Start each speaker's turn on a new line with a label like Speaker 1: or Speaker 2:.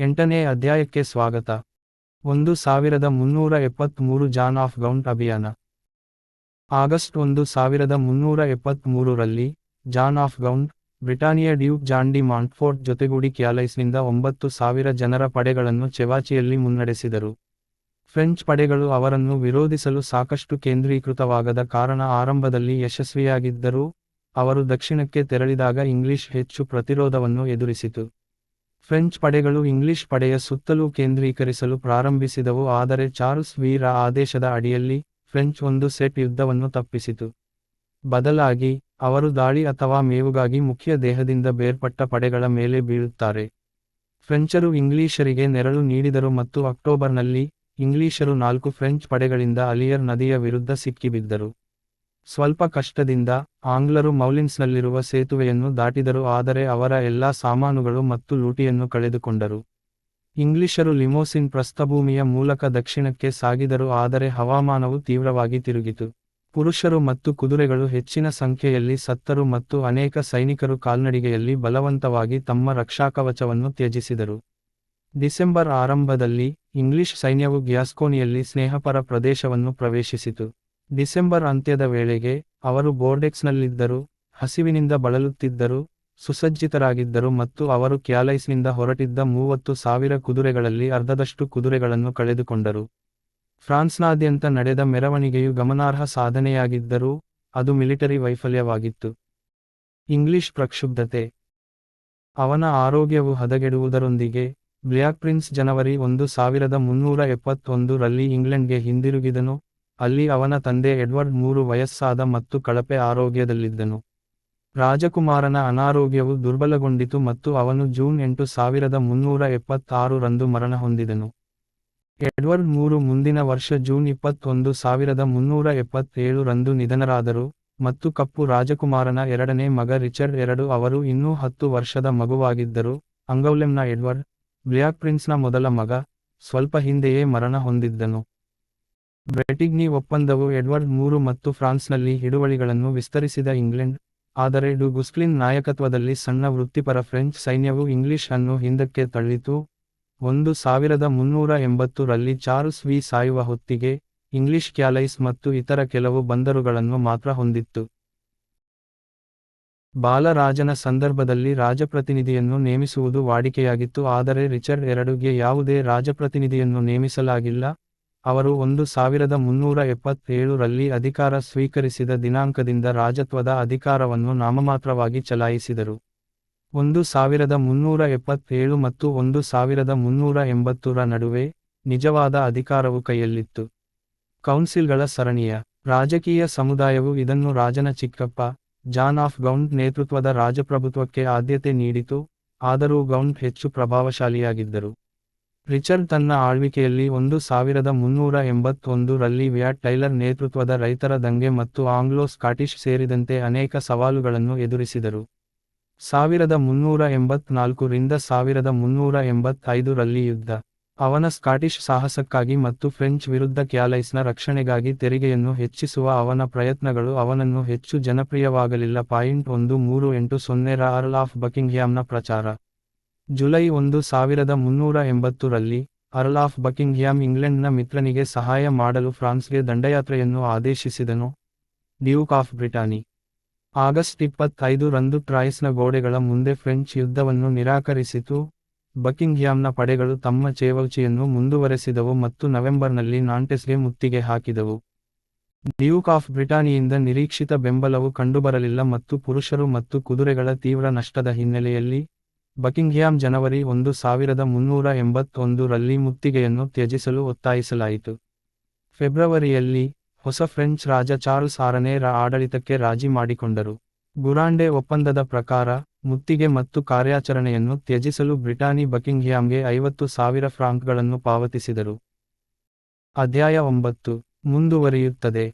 Speaker 1: ಎಂಟನೇ ಅಧ್ಯಾಯಕ್ಕೆ ಸ್ವಾಗತ. ಒಂದು ಸಾವಿರದ ಮುನ್ನೂರ ಎಪ್ಪತ್ತ್ಮೂರು ಜಾನ್ ಆಫ್ ಗೌಂಟ್ ಅಭಿಯಾನ. ಆಗಸ್ಟ್ ಒಂದು ಸಾವಿರದ ಮುನ್ನೂರ ಎಪ್ಪತ್ತ್ಮೂರರಲ್ಲಿ John of Gaunt, Brittany duke John de Montfort ಜೊತೆಗೂಡಿ ಕ್ಯಾಲೈಸ್ನಿಂದ ಒಂಬತ್ತು ಸಾವಿರ ಜನರ ಪಡೆಗಳನ್ನು ಚೆವಾಚಿಯಲ್ಲಿ ಮುನ್ನಡೆಸಿದರು. ಫ್ರೆಂಚ್ ಪಡೆಗಳು ಅವರನ್ನು ವಿರೋಧಿಸಲು ಸಾಕಷ್ಟು ಕೇಂದ್ರೀಕೃತವಾಗದ ಕಾರಣ ಆರಂಭದಲ್ಲಿ ಯಶಸ್ವಿಯಾಗಿದ್ದರೂ, ಅವರು ದಕ್ಷಿಣಕ್ಕೆ ತೆರಳಿದಾಗ ಇಂಗ್ಲಿಷ್ ಹೆಚ್ಚು ಪ್ರತಿರೋಧವನ್ನು ಎದುರಿಸಿತು. ಫ್ರೆಂಚ್ ಪಡೆಗಳು ಇಂಗ್ಲಿಷ್ ಪಡೆಯ ಸುತ್ತಲೂ ಕೇಂದ್ರೀಕರಿಸಲು ಪ್ರಾರಂಭಿಸಿದವು, ಆದರೆ ಚಾರ್ಲ್ಸ್ ವೀರ ಆದೇಶದ ಅಡಿಯಲ್ಲಿ ಫ್ರೆಂಚ್ ಒಂದು ಸೆಟ್ ಯುದ್ಧವನ್ನು ತಪ್ಪಿಸಿತು. ಬದಲಾಗಿ, ಅವರು ದಾಳಿ ಅಥವಾ ಮೇವುಗಾಗಿ ಮುಖ್ಯ ದೇಹದಿಂದ ಬೇರ್ಪಟ್ಟ ಪಡೆಗಳ ಮೇಲೆ ಬೀಳುತ್ತಾರೆ. ಫ್ರೆಂಚರು ಇಂಗ್ಲಿಷರಿಗೆ ನೆರಳು ನೀಡಿದರು ಮತ್ತು ಅಕ್ಟೋಬರ್ನಲ್ಲಿ ಇಂಗ್ಲಿಷರು ನಾಲ್ಕು ಫ್ರೆಂಚ್ ಪಡೆಗಳಿಂದ ಅಲಿಯರ್ ನದಿಯ ವಿರುದ್ಧ ಸಿಕ್ಕಿಬಿದ್ದರು. ಸ್ವಲ್ಪ ಕಷ್ಟದಿಂದ ಆಂಗ್ಲರು ಮೌಲಿನ್ಸ್ನಲ್ಲಿರುವ ಸೇತುವೆಯನ್ನು ದಾಟಿದರು, ಆದರೆ ಅವರ ಎಲ್ಲಾ ಸಾಮಾನುಗಳು ಮತ್ತು ಲೂಟಿಯನ್ನು ಕಳೆದುಕೊಂಡರು. ಇಂಗ್ಲಿಷರು ಲಿಮೋಸಿನ್ ಪ್ರಸ್ಥಭೂಮಿಯ ಮೂಲಕ ದಕ್ಷಿಣಕ್ಕೆ ಸಾಗಿದರು, ಆದರೆ ಹವಾಮಾನವು ತೀವ್ರವಾಗಿ ತಿರುಗಿತು. ಪುರುಷರು ಮತ್ತು ಕುದುರೆಗಳು ಹೆಚ್ಚಿನ ಸಂಖ್ಯೆಯಲ್ಲಿ ಸತ್ತರು ಮತ್ತು ಅನೇಕ ಸೈನಿಕರು ಕಾಲ್ನಡಿಗೆಯಲ್ಲಿ ಬಲವಂತವಾಗಿ ತಮ್ಮ ರಕ್ಷಾಕವಚವನ್ನು ತ್ಯಜಿಸಿದರು. ಡಿಸೆಂಬರ್ ಆರಂಭದಲ್ಲಿ ಇಂಗ್ಲಿಷ್ ಸೈನ್ಯವು ಗ್ಯಾಸ್ಕೋನಿಯಲ್ಲಿ ಸ್ನೇಹಪರ ಪ್ರದೇಶವನ್ನು ಪ್ರವೇಶಿಸಿತು. ಡಿಸೆಂಬರ್ ಅಂತ್ಯದ ವೇಳೆಗೆ ಅವರು ಬೋರ್ಡೆಕ್ಸ್ನಲ್ಲಿದ್ದರು, ಹಸಿವಿನಿಂದ ಬಳಲುತ್ತಿದ್ದರು, ಸುಸಜ್ಜಿತರಾಗಿದ್ದರು ಮತ್ತು ಅವರು ಕ್ಯಾಲೈಸ್ನಿಂದ ಹೊರಟಿದ್ದ ಮೂವತ್ತು ಸಾವಿರ ಕುದುರೆಗಳಲ್ಲಿ ಅರ್ಧದಷ್ಟು ಕುದುರೆಗಳನ್ನು ಕಳೆದುಕೊಂಡರು. ಫ್ರಾನ್ಸ್ನಾದ್ಯಂತ ನಡೆದ ಮೆರವಣಿಗೆಯು ಗಮನಾರ್ಹ ಸಾಧನೆಯಾಗಿದ್ದರೂ, ಅದು ಮಿಲಿಟರಿ ವೈಫಲ್ಯವಾಗಿತ್ತು. ಇಂಗ್ಲಿಷ್ ಪ್ರಕ್ಷುಬ್ಧತೆ. ಅವನ ಆರೋಗ್ಯವು ಹದಗೆಡುವುದರೊಂದಿಗೆ, ಬ್ಲ್ಯಾಕ್ ಪ್ರಿನ್ಸ್ ಜನವರಿ ಒಂದು ಸಾವಿರದ ಮುನ್ನೂರ ಎಪ್ಪತ್ತೊಂದು ರಲ್ಲಿ ಇಂಗ್ಲೆಂಡ್ಗೆ ಹಿಂದಿರುಗಿದನು ಅಲ್ಲಿ ಅವನ ತಂದೆ ಎಡ್ವರ್ಡ್ ಮೂರು ವಯಸ್ಸಾದ ಮತ್ತು ಕಳಪೆ ಆರೋಗ್ಯದಲ್ಲಿದ್ದನು. ರಾಜಕುಮಾರನ ಅನಾರೋಗ್ಯವು ದುರ್ಬಲಗೊಂಡಿತು ಮತ್ತು ಅವನು ಜೂನ್ ಎಂಟು ಸಾವಿರದ ಮುನ್ನೂರ ಎಪ್ಪತ್ತಾರು ರಂದು ಮರಣ ಹೊಂದಿದನು. ಎಡ್ವರ್ಡ್ ಮೂರು ಮುಂದಿನ ವರ್ಷ ಜೂನ್ ಇಪ್ಪತ್ತೊಂದು ಸಾವಿರದ ಮುನ್ನೂರ ಎಪ್ಪತ್ತೇಳು ರಂದು ನಿಧನರಾದರು ಮತ್ತು ಕಪ್ಪು ರಾಜಕುಮಾರನ ಎರಡನೇ ಮಗ ರಿಚರ್ಡ್ ಎರಡು ಅವರು ಇನ್ನೂ ಹತ್ತು ವರ್ಷದ ಮಗುವಾಗಿದ್ದರು. ಅಂಗೌಲೆಂನ ಎಡ್ವರ್ಡ್, ಬ್ಲ್ಯಾಕ್ ಪ್ರಿನ್ಸ್ನ ಮೊದಲ ಮಗ, ಸ್ವಲ್ಪ ಹಿಂದೆಯೇ ಮರಣ ಹೊಂದಿದ್ದನು. ಬ್ರೆಟಿಗ್ನಿ ಒಪ್ಪಂದವು ಎಡ್ವರ್ಡ್ ಮೂರು ಮತ್ತು ಫ್ರಾನ್ಸ್ನಲ್ಲಿ ಹಿಡುವಳಿಗಳನ್ನು ವಿಸ್ತರಿಸಿದ ಇಂಗ್ಲೆಂಡ್. ಆದರೆ ಡು ಗುಸ್ಕ್ಲಿನ್ ನಾಯಕತ್ವದಲ್ಲಿ ಸಣ್ಣ ವೃತ್ತಿಪರ ಫ್ರೆಂಚ್ ಸೈನ್ಯವು ಇಂಗ್ಲಿಷ್ ಅನ್ನು ಹಿಂದಕ್ಕೆ ತಳ್ಳಿತು. ಒಂದು ಸಾವಿರದ ಮುನ್ನೂರ ಎಂಬತ್ತು ರಲ್ಲಿ ಚಾರ್ಲ್ಸ್ ವಿ. ಸಾಯುವ ಹೊತ್ತಿಗೆ ಇಂಗ್ಲಿಷ್ ಕ್ಯಾಲೈಸ್ ಮತ್ತು ಇತರ ಕೆಲವು ಬಂದರುಗಳನ್ನು ಮಾತ್ರ ಹೊಂದಿತ್ತು. ಬಾಲರಾಜನ ಸಂದರ್ಭದಲ್ಲಿ ರಾಜಪ್ರತಿನಿಧಿಯನ್ನು ನೇಮಿಸುವುದು ವಾಡಿಕೆಯಾಗಿತ್ತು. ಆದರೆ ರಿಚರ್ಡ್ ಎರಡುಗೆ ಯಾವುದೇ ರಾಜಪ್ರತಿನಿಧಿಯನ್ನು ನೇಮಿಸಲಾಗಿಲ್ಲ. ಅವರು ಒಂದು ಸಾವಿರದ ಮುನ್ನೂರ ಎಪ್ಪತ್ತೇಳು ರಲ್ಲಿ ಅಧಿಕಾರ ಸ್ವೀಕರಿಸಿದ ದಿನಾಂಕದಿಂದ ರಾಜತ್ವದ ಅಧಿಕಾರವನ್ನು ನಾಮಮಾತ್ರವಾಗಿ ಚಲಾಯಿಸಿದರು. ಒಂದು ಸಾವಿರದ ಮುನ್ನೂರ ಎಪ್ಪತ್ತೇಳು ಮತ್ತು ಒಂದು ಸಾವಿರದ ಮುನ್ನೂರ ಎಂಬತ್ತರ ನಡುವೆ ನಿಜವಾದ ಅಧಿಕಾರವು ಕೈಯಲ್ಲಿತ್ತು. ಕೌನ್ಸಿಲ್ಗಳ ಸರಣಿಯ ರಾಜಕೀಯ ಸಮುದಾಯವು ಇದನ್ನು ರಾಜನ ಚಿಕ್ಕಪ್ಪ, ಜಾನ್ ಆಫ್ ಗೌಂಡ್ ನೇತೃತ್ವದ ರಾಜಪ್ರಭುತ್ವಕ್ಕೆ ಆದ್ಯತೆ ನೀಡಿತು, ಆದರೂ ಗೌಂಡ್ ಹೆಚ್ಚು ಪ್ರಭಾವಶಾಲಿಯಾಗಿದ್ದರು. ರಿಚರ್ಡ್ ತನ್ನ ಆಳ್ವಿಕೆಯಲ್ಲಿ ಒಂದು ಸಾವಿರದ ಮುನ್ನೂರ ಎಂಬತ್ತೊಂದು ರಲ್ಲಿ ವ್ಯಾಟ್ ಟೈಲರ್ ನೇತೃತ್ವದ ರೈತರ ದಂಗೆ ಮತ್ತು ಆಂಗ್ಲೋ ಸ್ಕಾಟಿಷ್ ಸೇರಿದಂತೆ ಅನೇಕ ಸವಾಲುಗಳನ್ನು ಎದುರಿಸಿದರು. ಸಾವಿರದ ಮುನ್ನೂರ ಎಂಬತ್ನಾಲ್ಕು ರಿಂದ ಸಾವಿರದ ಮುನ್ನೂರ ಎಂಬತ್ತೈದು ರಲ್ಲಿ ಯುದ್ಧ. ಅವನ ಸ್ಕಾಟಿಷ್ ಸಾಹಸಕ್ಕಾಗಿ ಮತ್ತು ಫ್ರೆಂಚ್ ವಿರುದ್ಧ ಕ್ಯಾಲೈಸ್ನ ರಕ್ಷಣೆಗಾಗಿ ತೆರಿಗೆಯನ್ನು ಹೆಚ್ಚಿಸುವ ಅವನ ಪ್ರಯತ್ನಗಳು ಅವನನ್ನು ಹೆಚ್ಚು ಜನಪ್ರಿಯವಾಗಲಿಲ್ಲ. ಪಾಯಿಂಟ್ ಒಂದು ಮೂರು ಎಂಟು ಸೊನ್ನೆರ ಅರ್ಲ್ ಆಫ್ ಬಕಿಂಗ್ಹ್ಯಾಮ್ನ ಪ್ರಚಾರ. ಜುಲೈ ಒಂದು ಸಾವಿರದ ಮುನ್ನೂರ ಎಂಬತ್ತು ರಲ್ಲಿ ಅರ್ಲ್ ಆಫ್ ಬಕಿಂಗ್ಹ್ಯಾಮ್ ಇಂಗ್ಲೆಂಡ್ನ ಮಿತ್ರನಿಗೆ ಸಹಾಯ ಮಾಡಲು ಫ್ರಾನ್ಸ್ಗೆ ದಂಡಯಾತ್ರೆಯನ್ನು ಆದೇಶಿಸಿದನು. Duke of Brittany. ಆಗಸ್ಟ್ ಇಪ್ಪತ್ತೈದು ರಂದು ಟ್ರಾಯ್ಸ್ನ ಗೋಡೆಗಳ ಮುಂದೆ ಫ್ರೆಂಚ್ ಯುದ್ಧವನ್ನು ನಿರಾಕರಿಸಿತು. ಬಕಿಂಗ್ಹ್ಯಾಮ್ನ ಪಡೆಗಳು ತಮ್ಮ ಚೇವೌಚಿಯನ್ನು ಮುಂದುವರೆಸಿದವು ಮತ್ತು ನವೆಂಬರ್ನಲ್ಲಿ ನಾಂಟೆಸ್ಗೆ ಮುತ್ತಿಗೆ ಹಾಕಿದವು. ಡ್ಯೂಕ್ ಆಫ್ ಬ್ರಿಟಾನಿಯಿಂದ ನಿರೀಕ್ಷಿತ ಬೆಂಬಲವು ಕಂಡುಬರಲಿಲ್ಲ ಮತ್ತು ಪುರುಷರು ಮತ್ತು ಕುದುರೆಗಳ ತೀವ್ರ ನಷ್ಟದ ಹಿನ್ನೆಲೆಯಲ್ಲಿ ಬಕಿಂಗ್ಹ್ಯಾಮ್ ಜನವರಿ ಒಂದು ಸಾವಿರದ ಮುನ್ನೂರ ಎಂಬತ್ತೊಂದು ರಲ್ಲಿ ಮುತ್ತಿಗೆಯನ್ನು ತ್ಯಜಿಸಲು ಒತ್ತಾಯಿಸಲಾಯಿತು. ಫೆಬ್ರವರಿಯಲ್ಲಿ ಹೊಸ ಫ್ರೆಂಚ್ ರಾಜ ಚಾರ್ಲ್ಸ್ ಆರನೇ ರ ಆಡಳಿತಕ್ಕೆ ರಾಜಿ ಮಾಡಿಕೊಂಡರು. ಗುರಾಂಡೆ ಒಪ್ಪಂದದ ಪ್ರಕಾರ, ಮುತ್ತಿಗೆ ಮತ್ತು ಕಾರ್ಯಾಚರಣೆಯನ್ನು ತ್ಯಜಿಸಲು ಬ್ರಿಟಾನಿ ಬಕಿಂಗ್ಹ್ಯಾಮ್ಗೆ ಐವತ್ತು ಸಾವಿರ ಫ್ರಾಂಕ್ಗಳನ್ನು ಪಾವತಿಸಿದರು. ಅಧ್ಯಾಯ ಒಂಬತ್ತು, ಮುಂದುವರಿಯುತ್ತದೆ.